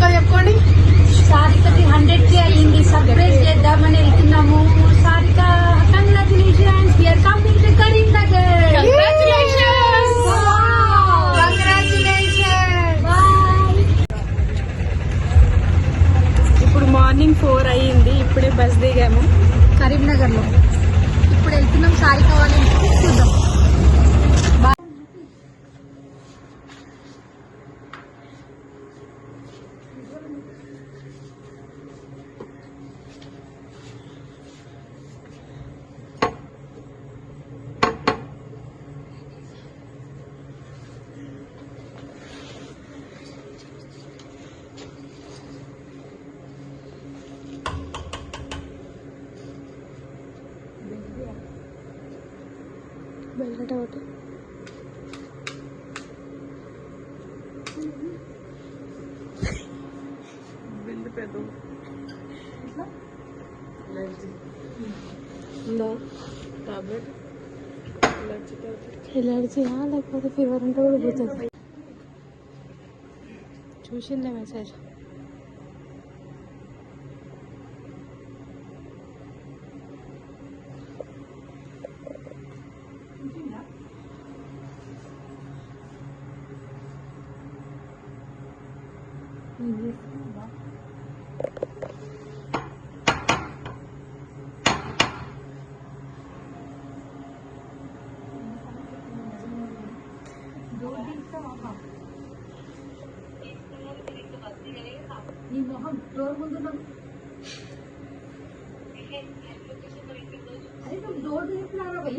సారిక చెప్పుకోండి సారికకి హండ్రెడ్ కే అయ్యింది. సర్ప్రైజ్ చేద్దామని వెళ్తున్నాము. Sarika congratulations you are coming to Karimnagar congratulations boy ఇప్పుడు మార్నింగ్ ఫోర్ అయ్యింది. ఇప్పుడే బస్ దిగాము. కరీంనగర్లో ఇప్పుడు వెళ్తున్నాం సారిక వాళ్ళ చూద్దాం. బయట ఒకటి బిల్లు పెద్ద ఉందా టాబ్లెట్ ఎలర్జీ టాబ్లెట్ ఎలర్జీయా లేకపోతే ఫీవర్ ఉంటే కూడా పోతుంది చూసిందే మెసేజ్ ಈ ಮೊಹಂ ಡೋರ್ ಮುಂದೆ ನಮ್ಗೆ ಅದೇ ನಮ್ ಡೋರ್ ಇರ್ತಾರ ಬೈ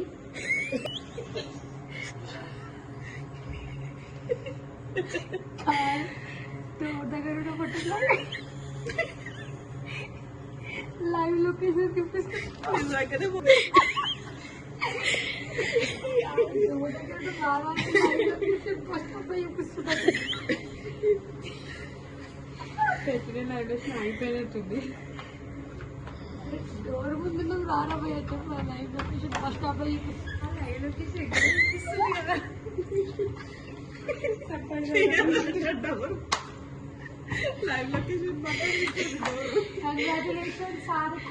పోయి చూపిస్తున్నా పెట్టిన నైవేషన్ అయిపోయినట్టుంది డోర్ ముందు నువ్వు రారా పోయి చెప్పు లైవ్ లొకేషన్ ఫస్ట్ స్టాప్ పోయి చూపిస్తున్నా live location live location congratulation Sarika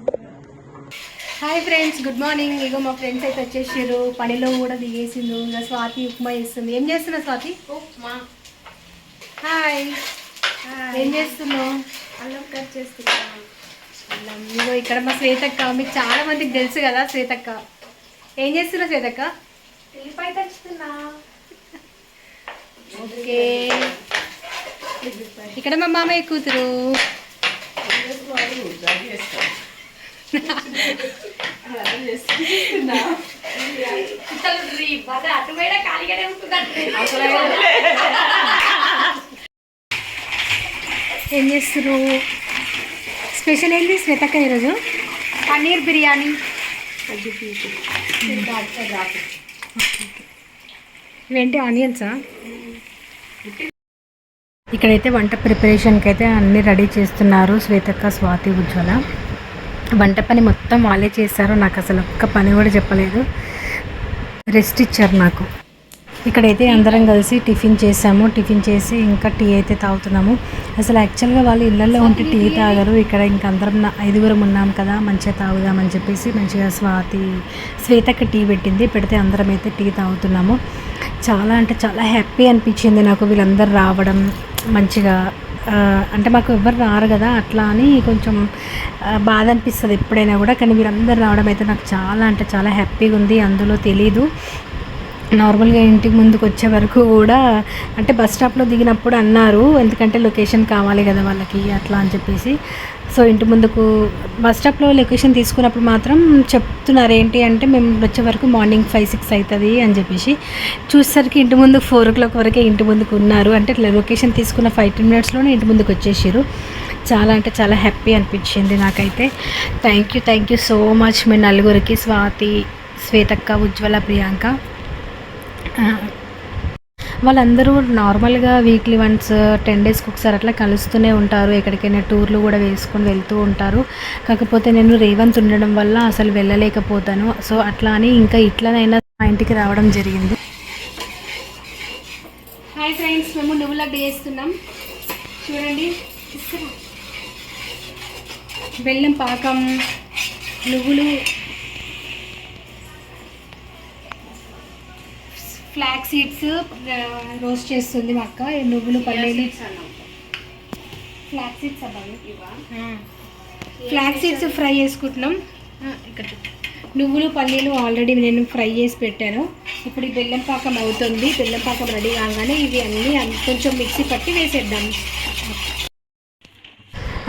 hi friends good morning ఇగో మా ఫ్రెండ్స్ అయితే వచ్చేసారు పనిలో కూడా దిగేసిండు ఇంకా స్వాతి ఉప్మా చేస్తుంది. ఏం చేస్తున్నా స్వాతి? ఉప్మా. హాయ్ ఏం చేస్తున్నావు? అల్లం కట్ చేస్తున్నాను. అల్లం. ఇగో ఇక్కడ మా శ్వేతక్క మీకు చాలా మందికి తెలుసు కదా శ్వేతక్క. ఏం చేస్తున్నా శ్వేతక్క? ఉల్లిపాయ తెచ్చుతున్నా. ఓకే. ఇక్కడ మా మామయ్య కూతురు. ఏం చేస్తారు స్పెషల్ ఏంటి శ్వేతక్క ఈరోజు? పన్నీర్ బిర్యానీ. ఇవేంటి ఆనియన్సా? ఇక్కడైతే వంట ప్రిపరేషన్కి అయితే అన్నీ రెడీ చేస్తున్నారు శ్వేతక్క స్వాతి ఉజ్వల. వంట పని మొత్తం వాళ్ళే చేశారు. నాకు అసలు ఒక్క పని కూడా చెప్పలేదు. రెస్ట్ ఇచ్చారు నాకు. ఇక్కడైతే అందరం కలిసి టిఫిన్ చేసాము. టిఫిన్ చేసి ఇంకా టీ అయితే తాగుతున్నాము. అసలు యాక్చువల్గా వాళ్ళు ఇళ్ళల్లో ఉంటే టీ తాగరు. ఇక్కడ ఇంకా అందరం ఐదుగురం ఉన్నాం కదా మంచిగా తాగుదామని చెప్పేసి మంచిగా స్వాతి శ్వేతకి టీ పెట్టింది. పెడితే అందరం అయితే టీ తాగుతున్నాము. చాలా అంటే చాలా హ్యాపీ అనిపించింది నాకు వీళ్ళందరూ రావడం మంచిగా అంటే మాకు ఎవ్వరు రారు కదా అట్లా అని కొంచెం బాధ అనిపిస్తుంది ఎప్పుడైనా కూడా. కానీ వీళ్ళందరూ రావడం అయితే నాకు చాలా అంటే చాలా హ్యాపీగా ఉంది. అందులో తెలీదు. నార్మల్గా ఇంటికి ముందుకు వచ్చే వరకు కూడా అంటే బస్ స్టాప్లో దిగినప్పుడు అన్నారు ఎందుకంటే లొకేషన్ కావాలి కదా వాళ్ళకి అట్లా అని చెప్పేసి. సో ఇంటి ముందుకు బస్ స్టాప్లో లొకేషన్ తీసుకున్నప్పుడు మాత్రం చెప్తున్నారు ఏంటి అంటే మేము వచ్చే వరకు మార్నింగ్ ఫైవ్ సిక్స్ అవుతుంది అని చెప్పేసి. చూసేసరికి ఇంటి ముందు ఫోర్ ఓ క్లాక్ వరకే ఇంటి ముందుకు ఉన్నారు అంటే ఇట్లా లొకేషన్ తీసుకున్న ఫైవ్ టెన్ మినిట్స్లోనే ఇంటి ముందుకు వచ్చేసారు చాలా అంటే చాలా హ్యాపీ అనిపించింది నాకైతే. Thank you thank you so much మీ నలుగురికి స్వాతి శ్వేతక్క ఉజ్వల ప్రియాంక. వాళ్ళందరూ నార్మల్గా వీక్లీ వన్స్ టెన్ డేస్కి ఒకసారి అట్లా కలుస్తూనే ఉంటారు. ఎక్కడికైనా టూర్లు కూడా వేసుకొని వెళ్తూ ఉంటారు. కాకపోతే నేను రేవంత్ ఉండడం వల్ల అసలు వెళ్ళలేకపోతాను. సో అట్లా అని ఇంకా ఇట్లనైనా మా ఇంటికి రావడం జరిగింది. హాయ్ ఫ్రెండ్స్ మేము నువ్వుల చేస్తున్నాం చూడండి. బెల్లం పాకం నువ్వులు ఫ్లాక్ సీడ్స్ రోస్ట్ చేస్తుంది మా అక్క. నువ్వులు పల్లీలు. Flax seeds flax seeds fry చేసుకుంటున్నాం. ఇక్కడ. నువ్వులు పల్లీలు ఆల్రెడీ నేను ఫ్రై చేసి పెట్టాను. ఇప్పుడు ఈ బెల్లం పాకం అవుతుంది. బెల్లం పాకం రెడీ కాగానే ఇవి అన్నీ అన్- కొంచెం మిక్సీ పట్టి వేసేద్దాం.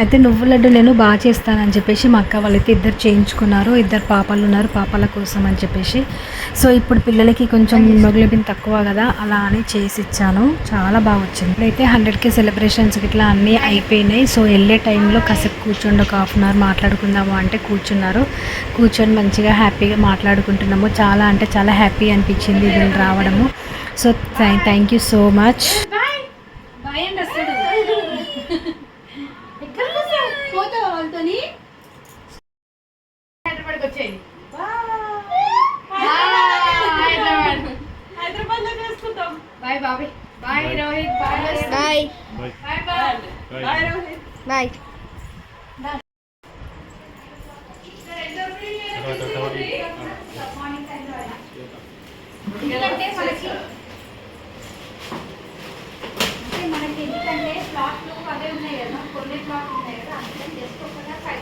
అయితే నువ్వు లడ్డు నేను బాగా చేస్తానని చెప్పేసి మా అక్క వాళ్ళైతే ఇద్దరు చేయించుకున్నారు. ఇద్దరు పాపలు ఉన్నారు పాపల కోసం అని చెప్పేసి. సో ఇప్పుడు పిల్లలకి కొంచెం మొగ్లబిన్ తక్కువ కదా అలా అని చేసి ఇచ్చాను. చాలా బాగా వచ్చింది. ఇప్పుడైతే హండ్రెడ్కి సెలబ్రేషన్స్ ఇట్లా అన్నీ అయిపోయినాయి. సో వెళ్ళే టైంలో కాసేపు కూర్చోండి ఒక హాఫ్ అన్ అవర్ మాట్లాడుకుందాము అంటే కూర్చున్నారు. కూర్చొని మంచిగా హ్యాపీగా మాట్లాడుకుంటున్నాము. చాలా అంటే చాలా హ్యాపీ అనిపించింది వీళ్ళు రావడము. So thank you so much. Bye బాబాయ్ bye Rohit bye bye bye bye bye Rohit bye ఎందుకంటే మనకి అంటే మనకి ఎందుకంటే ప్లాట్లు అవే ఉన్నాయి కదా కొన్ని ప్లాట్లు ఉన్నాయి కదా అందుకని చేసుకోకుండా సైడ్ అదే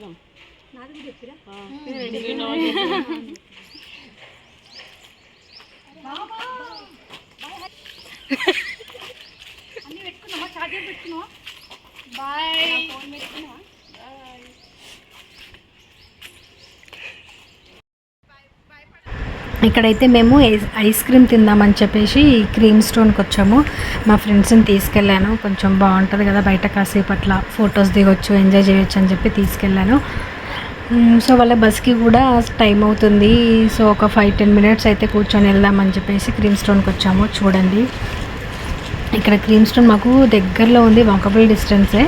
చెప్పినాం. నాకు చెప్పిరా? అన్నీ ఇక్కడైతే మేము ఐస్ ఐస్ క్రీమ్ తిందామని చెప్పేసి క్రీమ్ స్టోన్కి వచ్చాము. మా ఫ్రెండ్స్ని తీసుకెళ్ళాను. కొంచెం బాగుంటుంది కదా బయట కాసేపు అట్లా ఫొటోస్ దిగొచ్చు ఎంజాయ్ చేయొచ్చు అని చెప్పి తీసుకెళ్ళాను. సో వాళ్ళ బస్కి కూడా టైం అవుతుంది. సో ఒక ఫైవ్ టెన్ మినిట్స్ అయితే కూర్చొని వెళ్దామని చెప్పేసి క్రీమ్ స్టోన్కి వచ్చాము. చూడండి. ఇక్కడ క్రీమ్ స్టోన్ మాకు దగ్గరలో ఉంది వాకబుల్ డిస్టెన్సే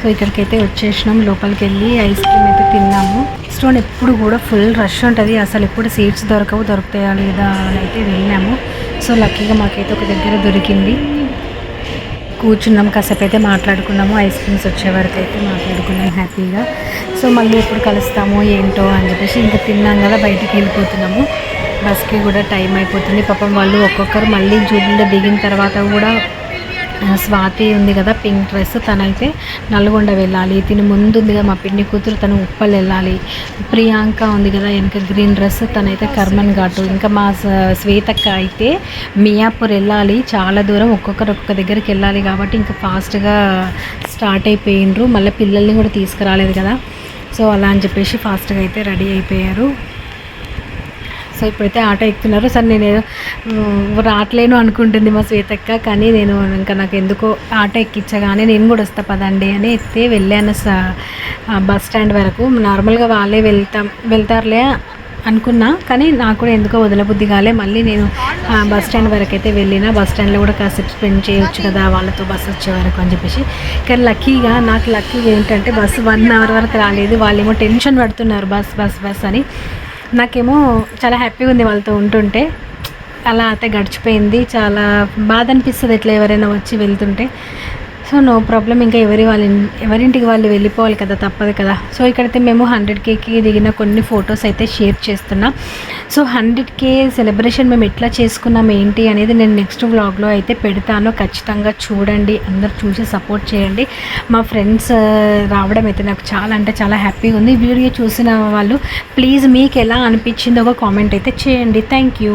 సో ఇక్కడికైతే వచ్చేసినాం. లోపలికి వెళ్ళి ఐస్ క్రీమ్ అయితే తిన్నాము. స్టోన్ ఎప్పుడు కూడా ఫుల్ రష్ ఉంటుంది. అసలు ఎప్పుడు సీట్స్ దొరకవు దొరుకుతాయా లేదా అని అయితే వెళ్ళాము సో లక్కీగా మాకైతే ఒక దగ్గర దొరికింది. కూర్చున్నాం కాసేపు అయితే మాట్లాడుకున్నాము ఐస్ క్రీమ్స్ వచ్చే వరకు అయితే మాట్లాడుకున్నాం హ్యాపీగా. సో మళ్ళీ ఎప్పుడు కలుస్తామో ఏంటో అని చెప్పేసి ఇంకా తిన్నాం కదా బయటికి వెళ్ళిపోతున్నాము. బస్కి కూడా టైం అయిపోతుంది. పాపం వాళ్ళు ఒక్కొక్కరు మళ్ళీ జూబ్లీలో దిగిన తర్వాత కూడా స్వాతి ఉంది కదా పింక్ డ్రెస్ తనైతే నల్గొండ వెళ్ళాలి. తిని ముందు ఉంది కదా మా పిన్ని కూతురు తను ఉప్పల్ వెళ్ళాలి. ప్రియాంక ఉంది కదా వెనక గ్రీన్ డ్రెస్ తనైతే కర్మన్ ఘాటు. ఇంకా మా శ్వేతక్క అయితే మియాపూర్ వెళ్ళాలి. చాలా దూరం ఒక్కొక్కరు ఒక్కొక్క దగ్గరికి వెళ్ళాలి కాబట్టి ఇంకా ఫాస్ట్గా స్టార్ట్ అయిపోయిండ్రు. మళ్ళీ పిల్లల్ని కూడా తీసుకురాలేదు కదా. సో అలా అని చెప్పేసి ఫాస్ట్గా అయితే రెడీ అయిపోయారు. సో ఇప్పుడైతే ఆటో ఎక్కుతున్నారు. సార్ నేను రావట్లేను అనుకుంటుంది మా శ్వేతక్క కానీ నేను ఇంకా నాకు ఎందుకో ఆటో ఎక్కించగానే నేను కూడా వస్తా పదండి అని ఎత్తే వెళ్ళాను స బస్ స్టాండ్ వరకు. నార్మల్గా వాళ్ళే వెళ్తాం వెళ్తారులే అనుకున్నా కానీ నాకు కూడా ఎందుకో వదలబుద్ధి కాలే. మళ్ళీ నేను బస్ స్టాండ్ వరకు అయితే వెళ్ళిన బస్ స్టాండ్లో కూడా కాసేపు స్పెండ్ చేయొచ్చు కదా వాళ్ళతో బస్సు వచ్చే వరకు అని చెప్పేసి. కానీ లక్కీగా నాకు లక్కీగా ఏంటంటే బస్సు వన్ అవర్ వరకు రాలేదు. వాళ్ళేమో టెన్షన్ పడుతున్నారు బస్ బస్ బస్ అని. నాకేమో చాలా హ్యాపీగా ఉంది వాళ్ళతో ఉంటుంటే. అలా అయితే గడిచిపోయింది. చాలా బాధ అనిపిస్తుంది ఎట్లా ఎవరైనా వచ్చి వెళ్తుంటే. సో నో ప్రాబ్లం ఇంకా ఎవరి వాళ్ళ ఎవరింటికి వాళ్ళు వెళ్ళిపోవాలి కదా తప్పదు కదా. సో ఇక్కడైతే మేము హండ్రెడ్ కేకి దిగిన కొన్ని ఫొటోస్ అయితే షేర్ చేస్తున్నాం. సో హండ్రెడ్ కే సెలబ్రేషన్ మేము ఎట్లా చేసుకున్నాం ఏంటి అనేది నేను నెక్స్ట్ వ్లాగ్లో అయితే పెడతాను. ఖచ్చితంగా చూడండి అందరు చూసి సపోర్ట్ చేయండి. మా ఫ్రెండ్స్ రావడం అయితే నాకు చాలా అంటే చాలా హ్యాపీగా ఉంది. వీడియో చూసిన వాళ్ళు ప్లీజ్ మీకు ఎలా అనిపించిందో ఒక కామెంట్ అయితే చేయండి. Thank you.